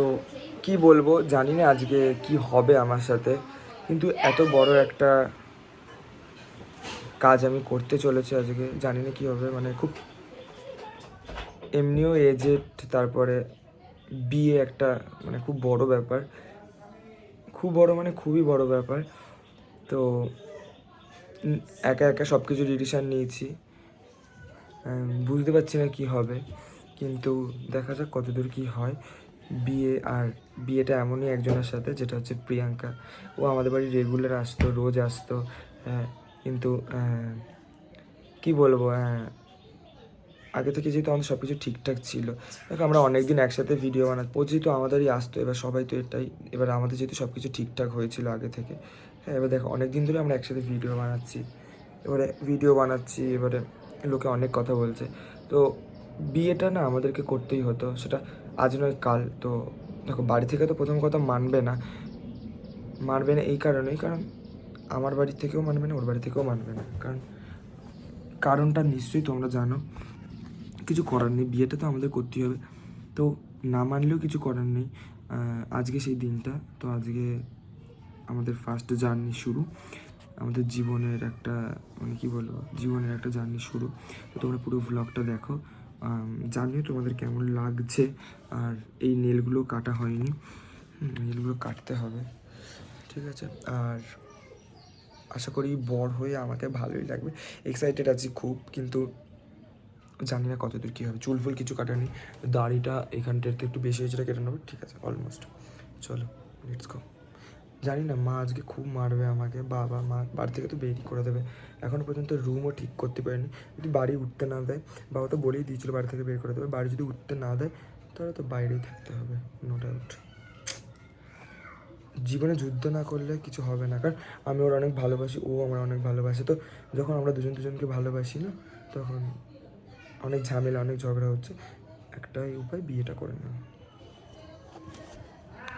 তো কি বলব, জানি না আজকে কি হবে আমার সাথে, কিন্তু এত বড় একটা কাজ আমি করতে চলেছি আজকে, জানি না কি হবে মানে খুব এমনিও এজেড তারপরে বিয়ে একটা মানে খুব বড় ব্যাপার, খুব বড় মানে খুবই বড় ব্যাপার, তো একা একা সব কিছু ডিসিশান নিয়েছি বুঝতে পারছি না কি হবে, কিন্তু দেখা যাক কতদূর কি হয়। বিয়ে আর বিয়েটা এমনই একজনের সাথে যেটা হচ্ছে প্রিয়াঙ্কা। ও আমাদের বাড়ি রেগুলার আসতো রোজ আসতো হ্যাঁ কিন্তু আহ, কি বলব হ্যাঁ আগে থেকে যেহেতু আমাদের সব কিছু ঠিকঠাক ছিল। দেখো আমরা অনেক দিন একসাথে ভিডিও বানাতো ও যেহেতু আমাদেরই আসতো এবার সবাই তো এটাই এবার আমাদের যেহেতু সব কিছু ঠিকঠাক হয়েছিল আগে থেকে। হ্যাঁ এবার দেখো অনেক দিন ধরে আমরা একসাথে ভিডিও বানাচ্ছি। এবারে ভিডিও বানাচ্ছি এবারে লোকে অনেক কথা বলছে। তো বিয়েটা না আমাদেরকে করতেই হতো সেটা আজ নয়, কাল। তো দেখো, বাড়ি থেকে তো প্রথম কথা মানবে না। মানবে না এই কারণেই, কারণ আমার বাড়ি থেকেও মানবে না, ওর বাড়ি থেকেও মানবে না। কারণ কারণটা নিশ্চয়ই তোমরা জানো। কিছু করার নেই, বিয়েটা তো আমাদের করতেই হবে। তো না মানলেও কিছু করার নেই। আজকে সেই দিনটা, তো আজকে আমাদের ফার্স্ট জার্নি শুরু। আমাদের জীবনের একটা মানে কি বলব, জীবনের একটা জার্নি শুরু। তো তোমরা পুরো ভ্লগটা দেখো। জানিও তোমাদের কেমন লাগছে। আর এই নেলগুলো কাটা হয়নি। নেলগুলো কাটতে হবে। ঠিক আছে। আর আশা করি বড় হয়ে আমাকে ভালোই লাগবে। এক্সাইটেড আছি খুব, কিন্তু জানি না কতদূর কী হবে। চুল ফুল কিছু কাটানি। দাড়িটা এখানটাতে একটু বেশি হয়েছে কেটে নেব। ঠিক আছে অলমোস্ট চলো লেটস গো জানি না, মা আজকে খুব মারবে আমাকে, বাবা মা বাড়ি থেকে তো বেরিয়ে করে দেবে। এখনও পর্যন্ত রুমও ঠিক করতে পারিনি। যদি বাড়ি উঠতে না দেয়, বাবা তো বলেই দিয়েছিল বাড়ি থেকে বের করে দেবে। বাড়ি যদি উঠতে না দেয়, তাহলে তো বাইরেই থাকতে হবে নো ডাউট জীবনে যুদ্ধ না করলে কিছু হবে না। কারণ আমি ওর অনেক ভালোবাসি, ও আমার অনেক ভালোবাসে। তো যখন আমরা দুজন দুজনকে ভালোবাসি না, তখন অনেক ঝামেলা, অনেক ঝগড়া হচ্ছে। একটাই উপায়, বিয়েটা করে নেওয়া।